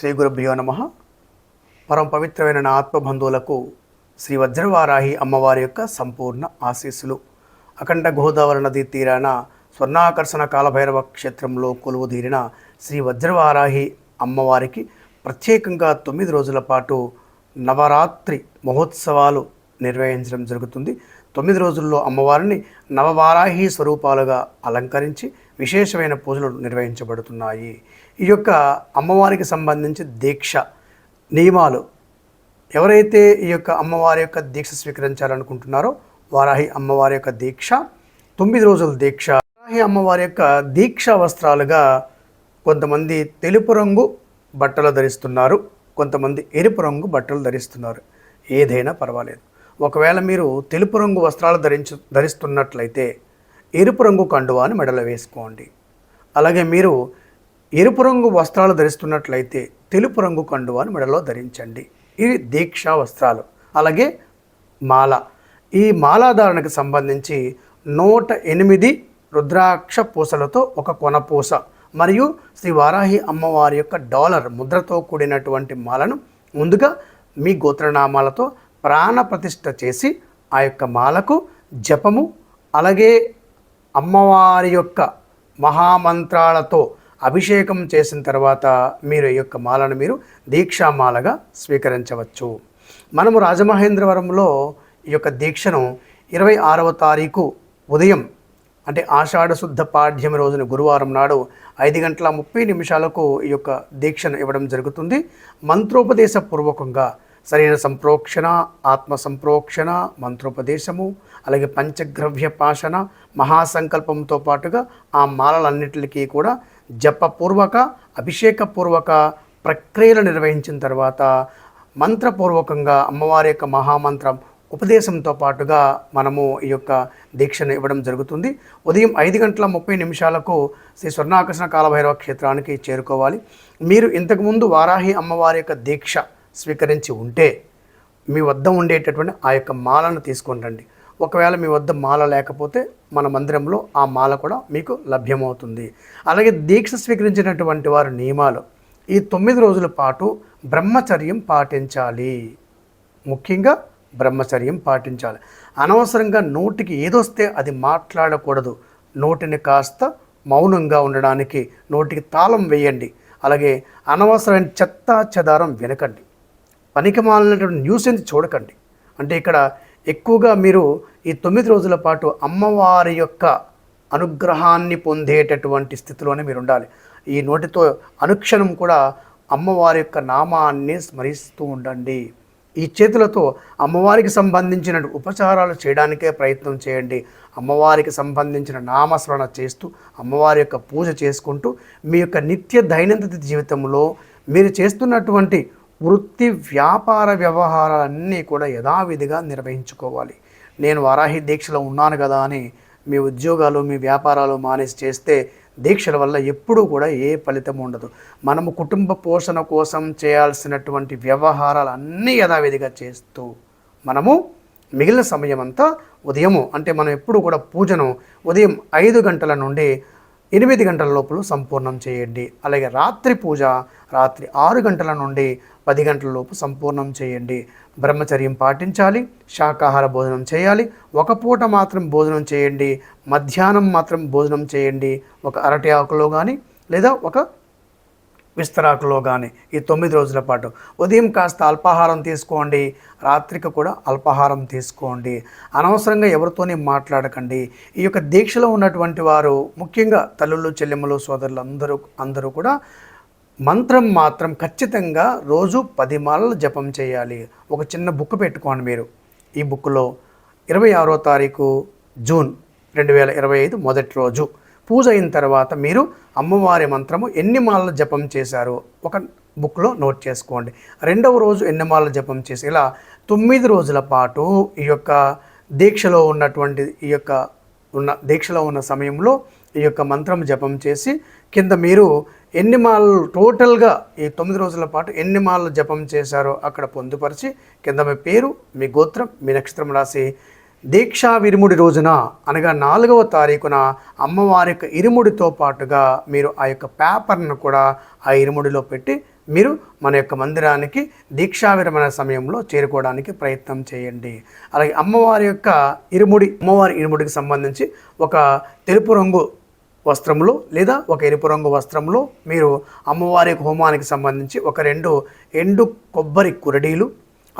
శ్రీ గురుభ్యో నమ. పరమ పవిత్రమైన నా ఆత్మబంధువులకు శ్రీ వజ్రవారాహి అమ్మవారి యొక్క సంపూర్ణ ఆశీస్సులు. అఖండ గోదావరి నదీ తీరాన స్వర్ణాకర్షణ కాలభైరవ క్షేత్రంలో కొలువు తీరిన శ్రీ వజ్రవారాహి అమ్మవారికి ప్రత్యేకంగా తొమ్మిది రోజుల పాటు నవరాత్రి మహోత్సవాలు నిర్వహించడం జరుగుతుంది. తొమ్మిది రోజుల్లో అమ్మవారిని నవవారాహి స్వరూపాలుగా అలంకరించి విశేషమైన పూజలు నిర్వహించబడుతున్నాయి. ఈ యొక్క అమ్మవారికి సంబంధించి దీక్ష నియమాలు ఎవరైతే ఈ యొక్క అమ్మవారి యొక్క దీక్ష స్వీకరించాలనుకుంటున్నారో వారాహి అమ్మవారి యొక్క దీక్ష తొమ్మిది రోజుల దీక్ష వారాహి అమ్మవారి యొక్క దీక్ష వస్త్రాలుగా కొంతమంది తెలుపు రంగు బట్టలు ధరిస్తున్నారు కొంతమంది ఎరుపు రంగు బట్టలు ధరిస్తున్నారు. ఏదైనా పర్వాలేదు. ఒకవేళ మీరు తెలుపు రంగు వస్త్రాలు ధరించు ధరిస్తున్నట్లయితే ఎరుపు రంగు కండువాని మెడలో వేసుకోండి. అలాగే మీరు ఎరుపు రంగు వస్త్రాలు ధరిస్తున్నట్లయితే తెలుపు రంగు కండువాని మెడలో ధరించండి. ఇవి దీక్షా వస్త్రాలు. అలాగే మాల. ఈ మాలాధారణకు సంబంధించి నూట ఎనిమిది రుద్రాక్ష పూసలతో ఒక కొన పూస మరియు శ్రీ వారాహి అమ్మవారి యొక్క డాలర్ ముద్రతో కూడినటువంటి మాలను ముందుగా మీ గోత్రనామాలతో ప్రాణ ప్రతిష్ఠ చేసి ఆ యొక్క మాలకు జపము అలాగే అమ్మవారి యొక్క మహామంత్రాలతో అభిషేకం చేసిన తర్వాత మీరు ఈ యొక్క మాలను మీరు దీక్షామాలగా స్వీకరించవచ్చు. మనము రాజమహేంద్రవరంలో ఈ యొక్క దీక్షను ఇరవై ఆరవ తారీఖు ఉదయం అంటే ఆషాఢ శుద్ధ పాఠ్యం రోజున గురువారం నాడు ఐదు గంటల ముప్పై నిమిషాలకు ఈ యొక్క దీక్షను ఇవ్వడం జరుగుతుంది. మంత్రోపదేశ పూర్వకంగా శరీర సంప్రోక్షణ ఆత్మ సంప్రోక్షణ మంత్రోపదేశము అలాగే పంచగ్రవ్య పాషణ మహాసంకల్పంతో పాటుగా ఆ మాలలన్నిటికీ కూడా జపపూర్వక అభిషేకపూర్వక ప్రక్రియలు నిర్వహించిన తర్వాత మంత్రపూర్వకంగా అమ్మవారి యొక్క మహామంత్రం ఉపదేశంతో పాటుగా మనము ఈ యొక్క దీక్షను ఇవ్వడం జరుగుతుంది. ఉదయం ఐదు గంటల ముప్పై నిమిషాలకు శ్రీ స్వర్ణాకర్షణ కాలభైరవ క్షేత్రానికి చేరుకోవాలి. మీరు ఇంతకుముందు వారాహి అమ్మవారి యొక్క దీక్ష స్వీకరించి ఉంటే మీ వద్ద ఉండేటటువంటి ఆ యొక్క మాలను తీసుకొని రండి. ఒకవేళ మీ వద్ద మాల లేకపోతే మన మందిరంలో ఆ మాల కూడా మీకు లభ్యమవుతుంది. అలాగే దీక్ష స్వీకరించినటువంటి వారి నియమాలు. ఈ తొమ్మిది రోజుల పాటు బ్రహ్మచర్యం పాటించాలి. ముఖ్యంగా బ్రహ్మచర్యం పాటించాలి. అనవసరంగా నోటికి ఏదొస్తే అది మాట్లాడకూడదు. నోటిని కాస్త మౌనంగా ఉండడానికి నోటికి తాళం వేయండి. అలాగే అనవసరమైన చెత్త చెదారం వినకండి. పనికి మాలినటువంటి ఏంది చూడకండి. అంటే ఇక్కడ ఎక్కువగా మీరు ఈ తొమ్మిది రోజుల పాటు అమ్మవారి యొక్క అనుగ్రహాన్ని పొందేటటువంటి స్థితిలోనే మీరు ఉండాలి. ఈ నోటితో అనుక్షణం కూడా అమ్మవారి యొక్క నామాన్ని స్మరిస్తూ ఉండండి. ఈ చేతులతో అమ్మవారికి సంబంధించిన ఉపచారాలు చేయడానికే ప్రయత్నం చేయండి. అమ్మవారికి సంబంధించిన నామస్మరణ చేస్తూ అమ్మవారి యొక్క పూజ చేసుకుంటూ మీ యొక్క నిత్య దైనందిన జీవితంలో మీరు చేస్తున్నటువంటి వృత్తి వ్యాపార వ్యవహారాలన్నీ కూడా యథావిధిగా నిర్వహించుకోవాలి. నేను వారాహి దీక్షలో ఉన్నాను కదా అని మీ ఉద్యోగాలు మీ వ్యాపారాలు మానేసి చేస్తే దీక్షల వల్ల ఎప్పుడూ కూడా ఏ ఫలితం ఉండదు. మనము కుటుంబ పోషణ కోసం చేయాల్సినటువంటి వ్యవహారాలు అన్నీ యథావిధిగా చేస్తూ మనము మిగిలిన సమయం అంతా ఉదయము అంటే మనం ఎప్పుడు కూడా పూజను ఉదయం ఐదు గంటల నుండి ఎనిమిది గంటల లోపల సంపూర్ణం చేయండి. అలాగే రాత్రి పూజ రాత్రి ఆరు గంటల నుండి పది గంటల లోపు సంపూర్ణం చేయండి. బ్రహ్మచర్యం పాటించాలి శాకాహార భోజనం చేయాలి ఒక పూట మాత్రం భోజనం చేయండి మధ్యాహ్నం మాత్రం భోజనం చేయండి ఒక అరటి ఆకులో కానీ లేదా ఒక విస్తరాకులో కానీ ఈ తొమ్మిది రోజుల పాటు. ఉదయం కాస్త అల్పాహారం తీసుకోండి. రాత్రికి కూడా అల్పాహారం తీసుకోండి. అనవసరంగా ఎవరితోని మాట్లాడకండి. ఈ యొక్క దీక్షలో ఉన్నటువంటి వారు ముఖ్యంగా తల్లులు చెల్లెమ్మలు సోదరులు అందరూ అందరూ కూడా మంత్రం మాత్రం ఖచ్చితంగా రోజు పది మాలలు జపం చేయాలి. ఒక చిన్న బుక్ పెట్టుకోండి మీరు. ఈ బుక్లో ఇరవై ఆరో తారీఖు జూన్ రెండు వేల ఇరవై ఐదు మొదటి రోజు. పూజ అయిన తర్వాత మీరు అమ్మవారి మంత్రము ఎన్ని మాలలు జపం చేశారో ఒక బుక్లో నోట్ చేసుకోండి. రెండవ రోజు ఎన్ని మాలలు జపం చేసి ఇలా తొమ్మిది రోజుల పాటు ఈ యొక్క దీక్షలో ఉన్నటువంటి ఈ యొక్క ఉన్న దీక్షలో ఉన్న సమయంలో ఈ యొక్క మంత్రం జపం చేసి కింద మీరు ఎన్ని మాలలు టోటల్గా ఈ తొమ్మిది రోజుల పాటు ఎన్ని మాలలు జపం చేశారో అక్కడ పొందుపరిచి కింద మీ పేరు మీ గోత్రం మీ నక్షత్రం రాసి దీక్షా విరుముడి రోజున అనగా నాలుగవ తారీఖున అమ్మవారి యొక్క ఇరుముడితో పాటుగా మీరు ఆ యొక్క పేపర్ను కూడా ఆ ఇరుముడిలో పెట్టి మీరు మన యొక్క మందిరానికి దీక్షా విరమణ సమయంలో చేరుకోవడానికి ప్రయత్నం చేయండి. అలాగే అమ్మవారి యొక్క ఇరుముడి అమ్మవారి ఇరుముడికి సంబంధించి ఒక తెలుపు రంగు వస్త్రములు లేదా ఒక ఎరుపు రంగు వస్త్రంలో మీరు అమ్మవారి హోమానికి సంబంధించి ఒక రెండు ఎండు కొబ్బరి కురడీలు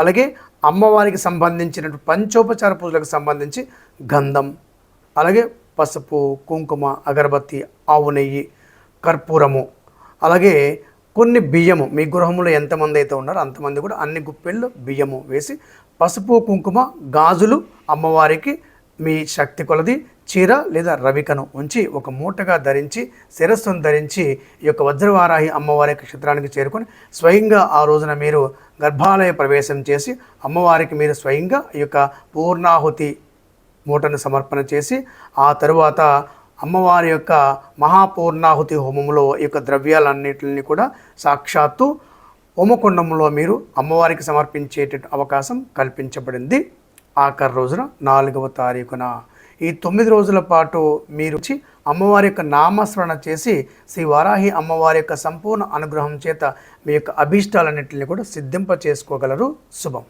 అలాగే అమ్మవారికి సంబంధించిన పంచోపచార పూజలకు సంబంధించి గంధం అలాగే పసుపు కుంకుమ అగరబత్తి ఆవు నెయ్యి కర్పూరము అలాగే కొన్ని బియ్యము. మీ గృహంలో ఎంతమంది అయితే ఉన్నారో అంతమంది కూడా అన్ని గుప్పెళ్ళు బియ్యము వేసి పసుపు కుంకుమ గాజులు అమ్మవారికి మీ శక్తి కొలది. చీర లేదా రవికను ఉంచి ఒక మూటగా ధరించి శిరస్సును ధరించి ఈ యొక్క వజ్రవారాహి అమ్మవారి యొక్క క్షేత్రానికి చేరుకొని స్వయంగా ఆ రోజున మీరు గర్భాలయ ప్రవేశం చేసి అమ్మవారికి మీరు స్వయంగా ఈ యొక్క పూర్ణాహుతి మూటను సమర్పణ చేసి ఆ తరువాత అమ్మవారి యొక్క మహాపూర్ణాహుతి హోమంలో ఈ యొక్క ద్రవ్యాలన్నిటిని కూడా సాక్షాత్తు హోమకుండంలో మీరు అమ్మవారికి సమర్పించేట అవకాశం కల్పించబడింది. ఆఖరి రోజున నాలుగవ తారీఖున ఈ తొమ్మిది రోజుల పాటు మీరు అమ్మవారి యొక్క నామస్మరణ చేసి శ్రీ వారాహి అమ్మవారి యొక్క సంపూర్ణ అనుగ్రహం చేత మీ యొక్క అభీష్టాలన్నింటినీ కూడా సిద్ధింప చేసుకోగలరు శుభం.